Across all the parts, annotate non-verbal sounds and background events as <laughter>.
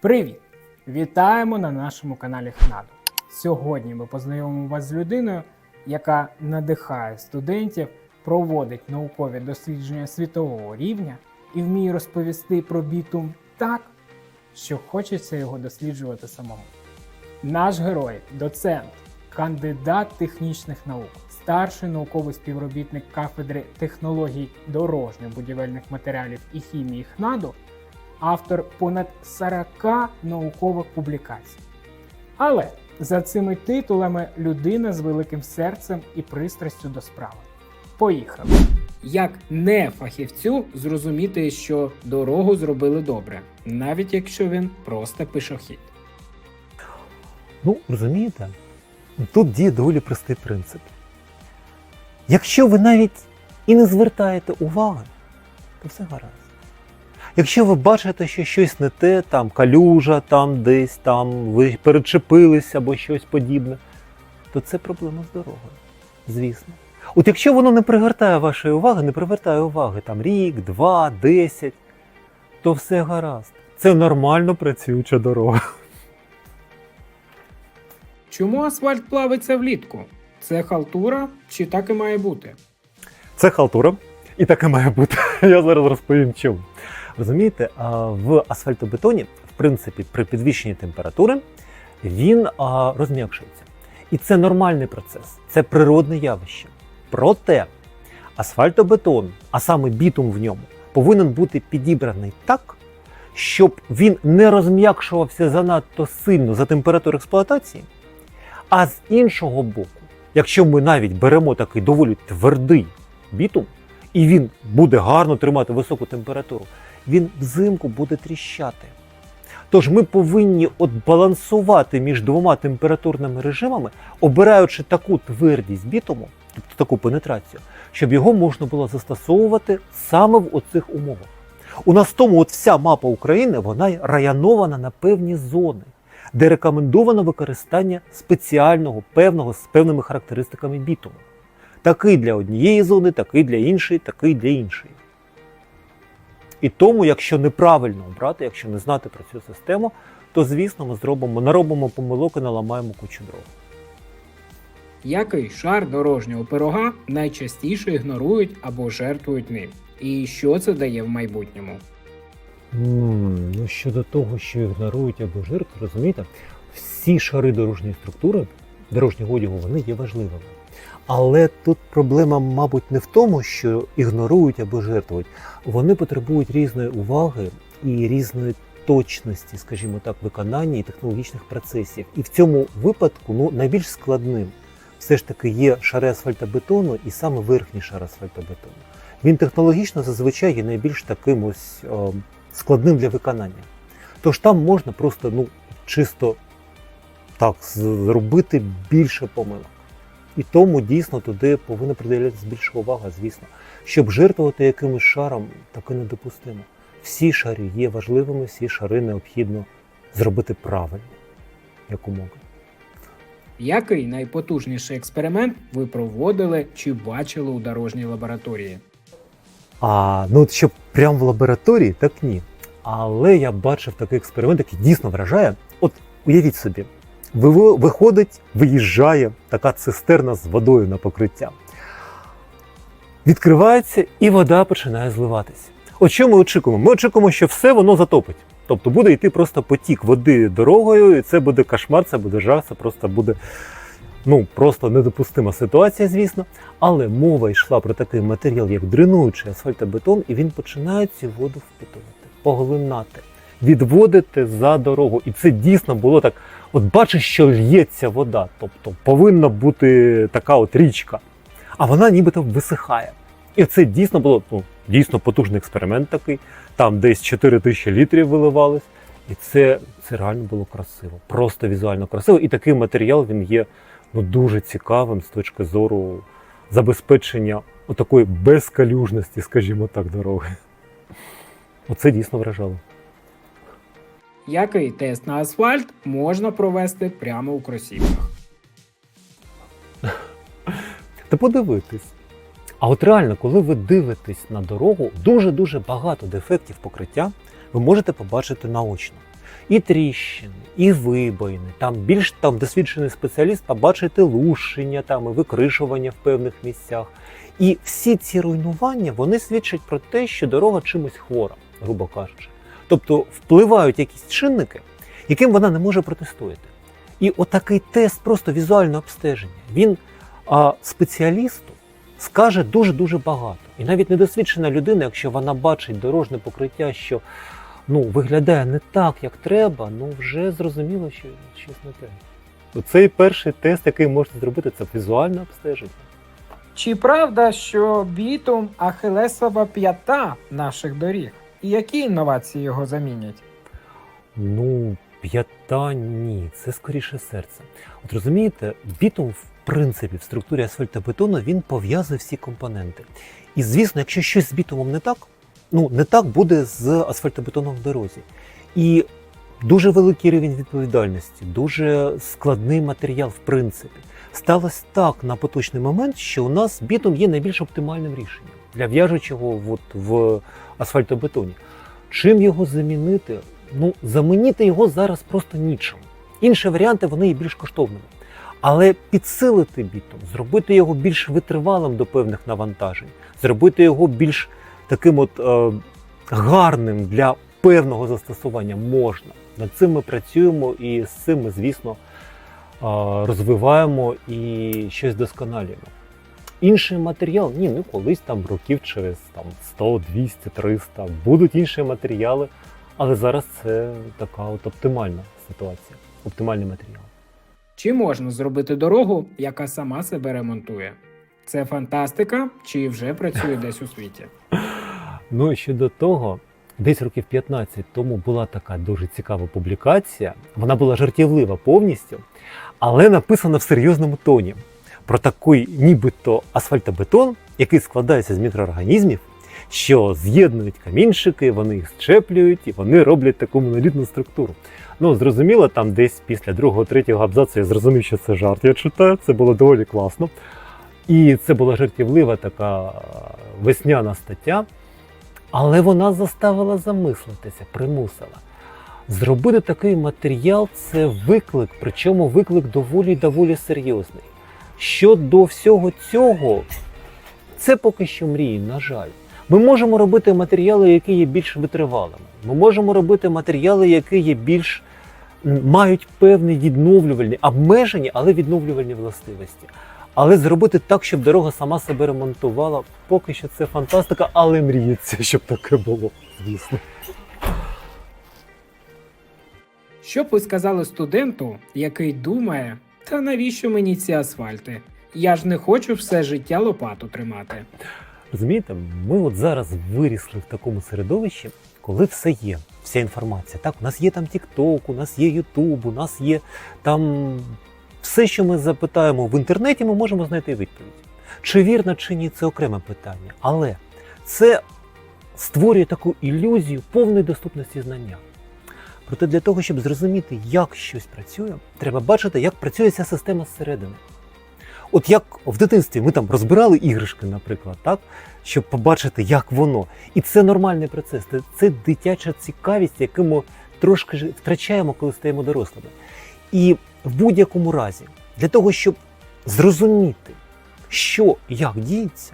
Привіт! Вітаємо на нашому каналі ХНАДу. Сьогодні ми познайомимо вас з людиною, яка надихає студентів, проводить наукові дослідження світового рівня і вміє розповісти про бітум так, що хочеться його досліджувати самому. Наш герой, доцент, кандидат технічних наук, старший науковий співробітник кафедри технологій дорожньо-будівельних матеріалів і хімії ХНАДу, автор понад 40 наукових публікацій. Але за цими титулами людина з великим серцем і пристрастю до справи. Поїхали. Як не фахівцю зрозуміти, що дорогу зробили добре, навіть якщо він просто пішохід. Ну, розумієте, тут діє доволі простий принцип. Якщо ви навіть і не звертаєте уваги, то все гаразд. Якщо ви бачите, що щось не те, там калюжа, там десь там ви перечепилися або щось подібне, то це проблема з дорогою. Звісно. От якщо воно не привертає вашої уваги, не привертає уваги там рік, два, десять, то все гаразд. Це нормально працююча дорога. Чому асфальт плавиться влітку? Це халтура чи так і має бути? Це халтура, і так і має бути. <laughs> Я зараз розповім чому. Розумієте, в асфальтобетоні, в принципі, при підвищенні температури він розм'якшується. І це нормальний процес, це природне явище. Проте асфальтобетон, а саме бітум в ньому, повинен бути підібраний так, щоб він не розм'якшувався занадто сильно за температуру експлуатації. А з іншого боку, якщо ми навіть беремо такий доволі твердий бітум, і він буде гарно тримати високу температуру, він взимку буде тріщати. Тож ми повинні от балансувати між двома температурними режимами, обираючи таку твердість бітуму, тобто таку пенетрацію, щоб його можна було застосовувати саме в оцих умовах. У нас тому от вся мапа України вона районована на певні зони, де рекомендовано використання спеціального певного з певними характеристиками бітуму. Такий для однієї зони, такий для іншої, такий для іншої. І тому, якщо неправильно обрати, якщо не знати про цю систему, то звісно ми зробимо, наробимо помилок і наламаємо кучу дров. Який шар дорожнього пирога найчастіше ігнорують або жертвують ним? І що це дає в майбутньому? Ну щодо того, що ігнорують або жертв, розумієте, всі шари дорожньої структури, дорожнього одягу, вони є важливими. Але тут проблема, мабуть, не в тому, що ігнорують або жертвують. Вони потребують різної уваги і різної точності, скажімо так, виконання і технологічних процесів. І в цьому випадку ну, найбільш складним все ж таки є шари асфальтобетону і саме верхній шар асфальтобетону. Він технологічно зазвичай є найбільш таким ось е, складним для виконання. Тож там можна просто ну, чисто так зробити більше помилок. І тому дійсно туди повинна приділятися більша увага, звісно. Щоб жертвувати якимось шаром, таке недопустимо. Всі шари є важливими, всі шари необхідно зробити правильно, якомога. Який найпотужніший експеримент ви проводили чи бачили у дорожній лабораторії? А ну от щоб прямо в лабораторії, так ні. Але я бачив такий експеримент, який дійсно вражає. От уявіть собі, виходить, виїжджає така цистерна з водою на покриття. Відкривається і вода починає зливатися. От що ми очікуємо? Ми очікуємо, що все воно затопить. Тобто буде йти просто потік води дорогою, і це буде кошмар, це буде жах, це просто буде ну, просто недопустима ситуація, звісно. Але мова йшла про такий матеріал, як дренуючий асфальтобетон, і він починає цю воду впитувати, поглинати, відводити за дорогу. І це дійсно було так. От бачиш, що л'ється вода, тобто повинна бути така от річка, а вона нібито висихає. І це дійсно було ну, дійсно потужний експеримент такий. Там десь 4 тисячі літрів виливалось. І це, це реально було красиво, просто візуально красиво. І такий матеріал він є ну, дуже цікавим з точки зору забезпечення такої безкалюжності, скажімо так, дороги. Оце дійсно вражало. Який тест на асфальт можна провести прямо у кросівках? Та подивитись. А от реально, коли ви дивитесь на дорогу, дуже-дуже багато дефектів покриття ви можете побачити наочно. і тріщини, і вибоїни. Там більш там досвідчений спеціаліст побачити лущення там і викришування в певних місцях. І всі ці руйнування вони свідчать про те, що дорога чимось хвора, грубо кажучи. Тобто впливають якісь чинники, яким вона не може протистояти. І отакий тест просто візуального обстеження. Він а, спеціалісту скаже дуже-дуже багато. І навіть недосвідчена людина, якщо вона бачить дорожне покриття, що ну, виглядає не так, як треба, ну вже зрозуміло, що щось не те. Цей перший тест, який можна зробити, це візуальне обстеження. Чи правда, що бітум ахилесова п'ята наших доріг? І які інновації його замінять? Ну, п'ята ні, це скоріше серце. От розумієте, бітум, в принципі, в структурі асфальтобетону він пов'язує всі компоненти. І звісно, якщо щось з бітумом не так, ну не так буде з асфальтобетоном в дорозі. І дуже великий рівень відповідальності, дуже складний матеріал, в принципі. Сталося так на поточний момент, що у нас бітум є найбільш оптимальним рішенням для в'яжучого от, в асфальтобетоні. Чим його замінити? Ну, замінити його зараз просто нічим. Інші варіанти вони є більш коштовними. Але підсилити бітум, зробити його більш витривалим до певних навантажень, зробити його більш таким от е, гарним для певного застосування можна. Над цим ми працюємо і з цим ми, звісно, е, розвиваємо і щось досконалюємо. Інший матеріал, ні, ну колись там років через там, 100, 200, 300 будуть інші матеріали, але зараз це така от оптимальна ситуація, оптимальний матеріал. Чи можна зробити дорогу, яка сама себе ремонтує? Це фантастика, чи вже працює <laughs> десь у світі? Ну і щодо того, десь років 15 тому була така дуже цікава публікація. Вона була жартівлива повністю, але написана в серйозному тоні про такий нібито асфальтобетон, який складається з мікроорганізмів, що з'єднують камінчики, вони їх щеплюють і вони роблять таку монолітну структуру. Ну, зрозуміло, там десь після другого, третього абзацу я зрозумів, що це жарт. Я читаю, це було доволі класно. І це була жартівлива така весняна стаття, але вона заставила замислитися, примусила. Зробити такий матеріал це виклик, причому виклик доволі доволі серйозний. Щодо всього цього, це поки що мрії, на жаль. Ми можемо робити матеріали, які є більш витривалими. Ми можемо робити матеріали, які є більш мають певні відновлювальні, обмежені, але відновлювальні властивості. Але зробити так, щоб дорога сама себе ремонтувала, поки що це фантастика, але мріється, щоб таке було, звісно. Що б ви сказали студенту, який думає, та навіщо мені ці асфальти? Я ж не хочу все життя лопату тримати. Розумієте, ми от зараз вирісли в такому середовищі, коли все є, вся інформація. Так, у нас є там TikTok, у нас є YouTube, у нас є там все, що ми запитаємо в інтернеті, ми можемо знайти відповідь. Чи вірно, чи ні, це окреме питання. Але це створює таку ілюзію повної доступності знання. Проте для того, щоб зрозуміти, як щось працює, треба бачити, як працює ця система зсередини. От як в дитинстві ми там розбирали іграшки, наприклад, так, щоб побачити, як воно. І це нормальний процес, це, дитяча цікавість, яку ми трошки втрачаємо, коли стаємо дорослими. І в будь-якому разі, для того, щоб зрозуміти, що як діється,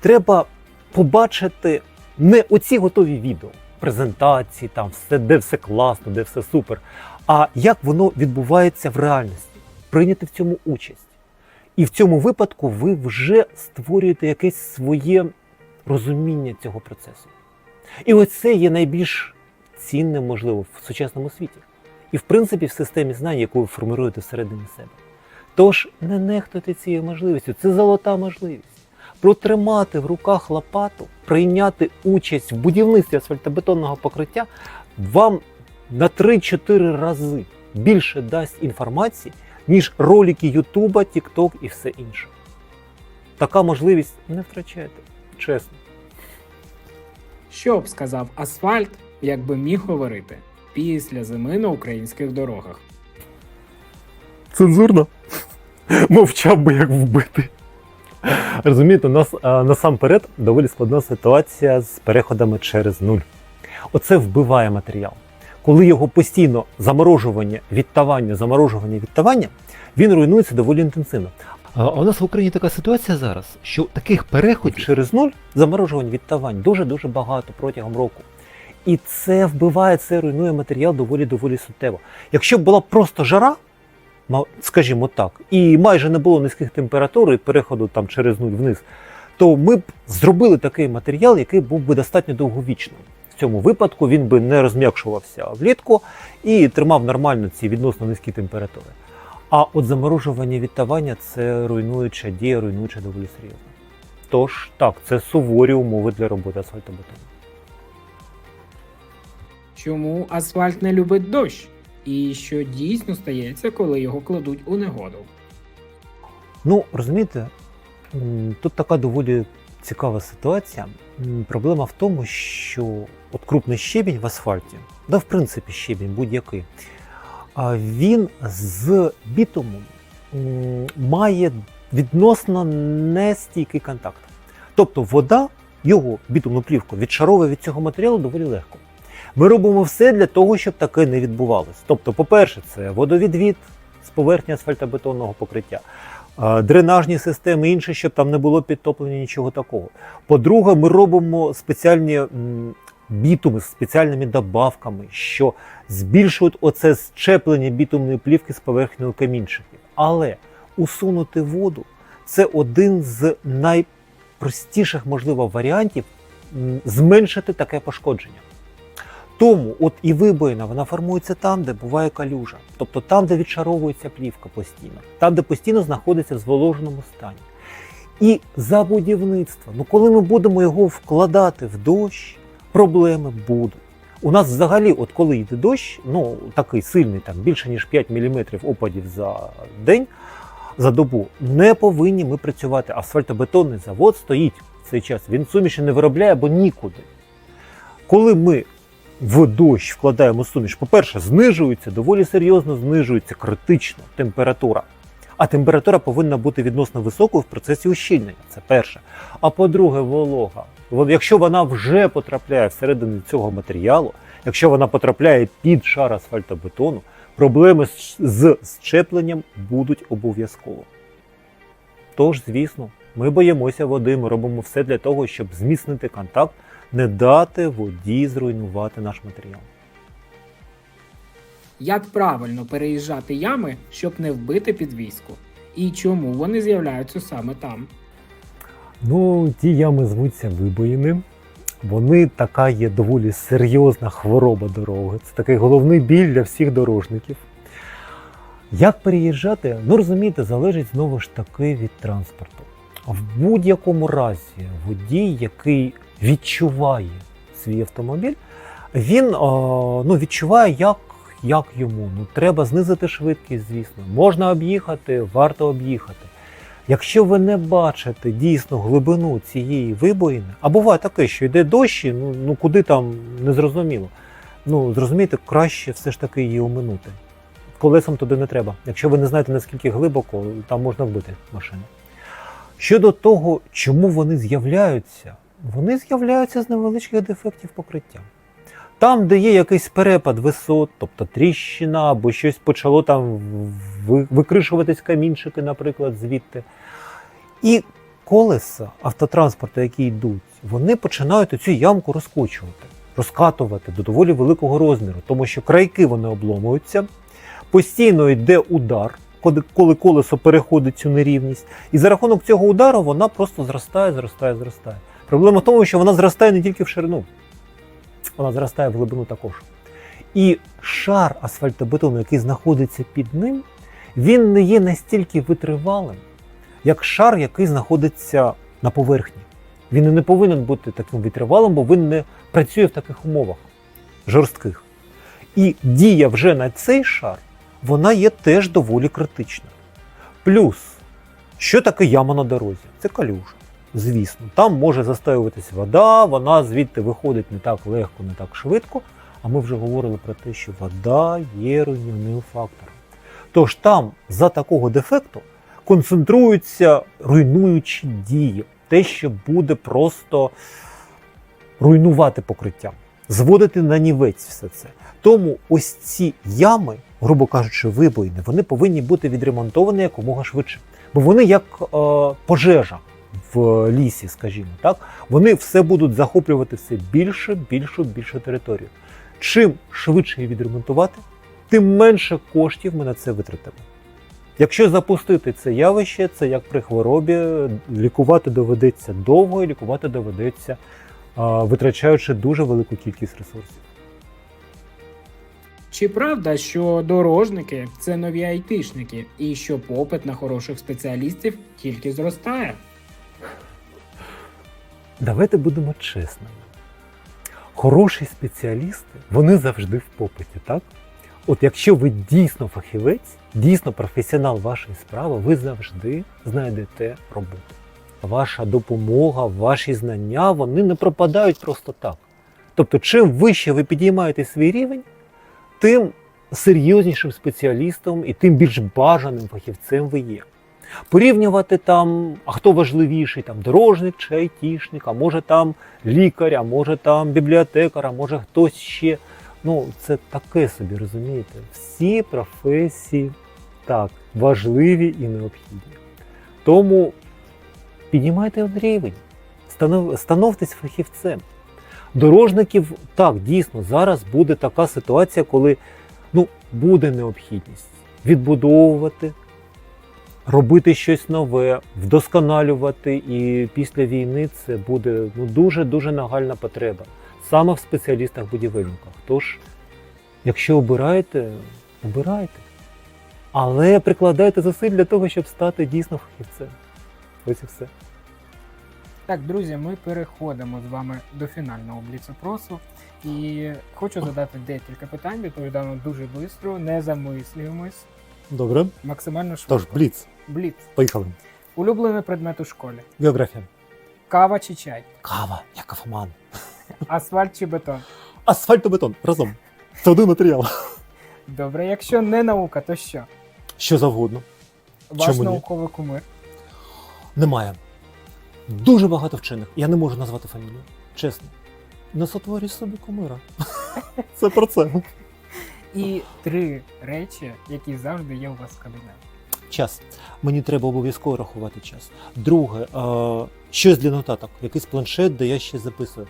треба побачити не оці готові відео, презентації, там все, де все класно, де все супер, а як воно відбувається в реальності, прийняти в цьому участь. І в цьому випадку ви вже створюєте якесь своє розуміння цього процесу. І ось це є найбільш цінним, можливо, в сучасному світі. І, в принципі, в системі знань, яку ви формируєте всередині себе. Тож не нехтуйте цією можливістю, це золота можливість. Протримати в руках лопату, прийняти участь в будівництві асфальтобетонного покриття вам на 3-4 рази більше дасть інформації, ніж ролики Ютуба, Тікток і все інше. Така можливість не втрачайте, чесно. Що б сказав асфальт, якби міг говорити після зими на українських дорогах? Цензурно. Мовчав би як вбитий. <laughs> Розумієте, у нас а, насамперед доволі складна ситуація з переходами через нуль. Оце вбиває матеріал. коли його постійно заморожування, відтавання, заморожування, відтавання, він руйнується доволі інтенсивно. А у нас в Україні така ситуація зараз, що таких переходів через нуль заморожувань, відтавань дуже-дуже багато протягом року. І це вбиває, це руйнує матеріал доволі доволі суттєво. Якщо б була просто жара, скажімо так, і майже не було низьких температур і переходу там через нуль вниз, то ми б зробили такий матеріал, який був би достатньо довговічним. В цьому випадку він би не розм'якшувався влітку і тримав нормально ці відносно низькі температури. А от заморожування відтавання це руйнуюча дія, руйнуюча доволі серйозно. Тож так, це суворі умови для роботи асфальтобетону. Чому асфальт не любить дощ? І що дійсно стається, коли його кладуть у негоду? Ну, розумієте, тут така доволі цікава ситуація. Проблема в тому, що от крупний щебінь в асфальті, да, в принципі, щебінь будь-який, він з бітумом має відносно нестійкий контакт. Тобто вода його бітумну плівку відшаровує від цього матеріалу доволі легко. Ми робимо все для того, щоб таке не відбувалось. Тобто, по-перше, це водовідвід з поверхні асфальтобетонного покриття дренажні системи, інше, щоб там не було підтоплення нічого такого. По-друге, ми робимо спеціальні бітуми з спеціальними добавками, що збільшують оце щеплення бітумної плівки з поверхнею камінчиків. Але усунути воду це один з найпростіших, можливо, варіантів зменшити таке пошкодження. Тому от і вибоїна вона формується там, де буває калюжа, тобто там, де відшаровується плівка постійно, там, де постійно знаходиться в зволоженому стані. І за будівництво, ну коли ми будемо його вкладати в дощ, проблеми будуть. У нас взагалі, от коли йде дощ, ну такий сильний, там більше ніж 5 мм опадів за день, за добу, не повинні ми працювати. Асфальтобетонний завод стоїть в цей час, він суміші не виробляє, бо нікуди. Коли ми в дощ вкладаємо суміш, по-перше, знижується, доволі серйозно знижується критично температура. А температура повинна бути відносно високою в процесі ущільнення. Це перше. А по-друге, волога. Якщо вона вже потрапляє всередину цього матеріалу, якщо вона потрапляє під шар асфальтобетону, проблеми з, щепленням будуть обов'язково. Тож, звісно, ми боїмося води, ми робимо все для того, щоб зміцнити контакт, не дати воді зруйнувати наш матеріал. Як правильно переїжджати ями, щоб не вбити підвіску? І чому вони з'являються саме там? Ну, ті ями звуться вибоїни. Вони така є доволі серйозна хвороба дороги. Це такий головний біль для всіх дорожників. Як переїжджати? Ну розумієте, залежить знову ж таки від транспорту. В будь-якому разі водій, який відчуває свій автомобіль, він ну, відчуває, як, як йому. Ну, треба знизити швидкість, звісно. Можна об'їхати, варто об'їхати. Якщо ви не бачите дійсно глибину цієї вибоїни, а буває таке, що йде дощ, ну, ну куди там не зрозуміло. Ну, зрозумієте, краще все ж таки її оминути. Колесом туди не треба. Якщо ви не знаєте наскільки глибоко, там можна вбити машину. Щодо того, чому вони з'являються, вони з'являються з невеличких дефектів покриття. Там, де є якийсь перепад висот, тобто тріщина або щось почало там викришуватись камінчики, наприклад, звідти. І колеса автотранспорту, які йдуть, вони починають цю ямку розкочувати, розкатувати до доволі великого розміру, тому що крайки вони обломуються, постійно йде удар, коли- колесо переходить цю нерівність. І за рахунок цього удару вона просто зростає, зростає, зростає. Проблема в тому, що вона зростає не тільки в ширину, вона зростає в глибину також. І шар асфальтобетону, який знаходиться під ним, він не є настільки витривалим, як шар, який знаходиться на поверхні. Він і не повинен бути таким витривалим, бо він не працює в таких умовах жорстких. І дія вже на цей шар, вона є теж доволі критична. Плюс, що таке яма на дорозі? Це калюжа. Звісно, там може застоюватись вода, вона звідти виходить не так легко, не так швидко. А ми вже говорили про те, що вода є руйнівним фактором. Тож там за такого дефекту концентруються руйнуючі дії, те, що буде просто руйнувати покриття. зводити на нівець все це. Тому ось ці ями, грубо кажучи, вибоїни, вони повинні бути відремонтовані якомога швидше. Бо вони як е, пожежа в лісі, скажімо так, вони все будуть захоплювати все більше, більшу, більшу територію. Чим швидше її відремонтувати, тим менше коштів ми на це витратимо. Якщо запустити це явище, це як при хворобі, лікувати доведеться довго і лікувати доведеться, витрачаючи дуже велику кількість ресурсів. Чи правда, що дорожники це нові айтишники, і що попит на хороших спеціалістів тільки зростає? Давайте будемо чесними. Хороші спеціалісти, вони завжди в попиті, так? От якщо ви дійсно фахівець, дійсно професіонал вашої справи, ви завжди знайдете роботу. Ваша допомога, ваші знання, вони не пропадають просто так. Тобто, чим вище ви підіймаєте свій рівень, тим серйознішим спеціалістом і тим більш бажаним фахівцем ви є. Порівнювати там, а хто важливіший, там дорожник чи айтішник, а може там лікар, а може там бібліотекар, а може хтось ще. Ну, це таке собі, розумієте? Всі професії так важливі і необхідні. Тому піднімайте рівень, станов, становтесь фахівцем. Дорожників, так, дійсно, зараз буде така ситуація, коли ну, буде необхідність відбудовувати, робити щось нове, вдосконалювати. І після війни це буде ну, дуже-дуже нагальна потреба саме в спеціалістах-будівельниках. Тож, якщо обираєте, обирайте. Але прикладайте зусиль для того, щоб стати дійсно фахівцем. Ось і все. Так, друзі, ми переходимо з вами до фінального бліцопросу. І хочу задати декілька питань, відповідаємо дуже швидко, не замислюємось, Добре. максимально швидко. Тож, бліц, Бліц. поїхали. Улюблений предмет у школі. Географія. Кава чи чай? Кава, я кафеман. Асфальт чи бетон? Асфальтобетон разом. Це один матеріал. Добре, якщо не наука, то що? Що завгодно. Ваш Чому ні? науковий кумир. Немає. Дуже багато вчених. Я не можу назвати фамілію. Чесно. Не сотворюй собі кумира. <laughs> Це про це. І три речі, які завжди є у вас в кабінеті. Час. Мені треба обов'язково рахувати час. Друге, е, щось для нотаток, якийсь планшет, де я ще записую.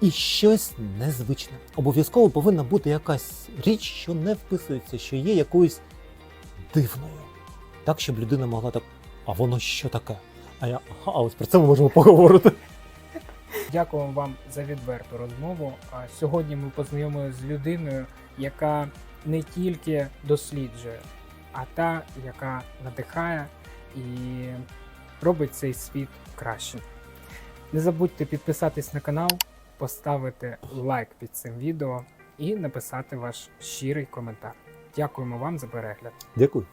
І щось незвичне. Обов'язково повинна бути якась річ, що не вписується, що є якоюсь дивною. Так, щоб людина могла так. А воно що таке? А я, ага, а ось про це ми можемо поговорити. Дякуємо вам за відверту розмову. А Сьогодні ми познайомилися з людиною, яка не тільки досліджує, а та, яка надихає і робить цей світ кращим. Не забудьте підписатись на канал, поставити лайк під цим відео і написати ваш щирий коментар. Дякуємо вам за перегляд. Дякую.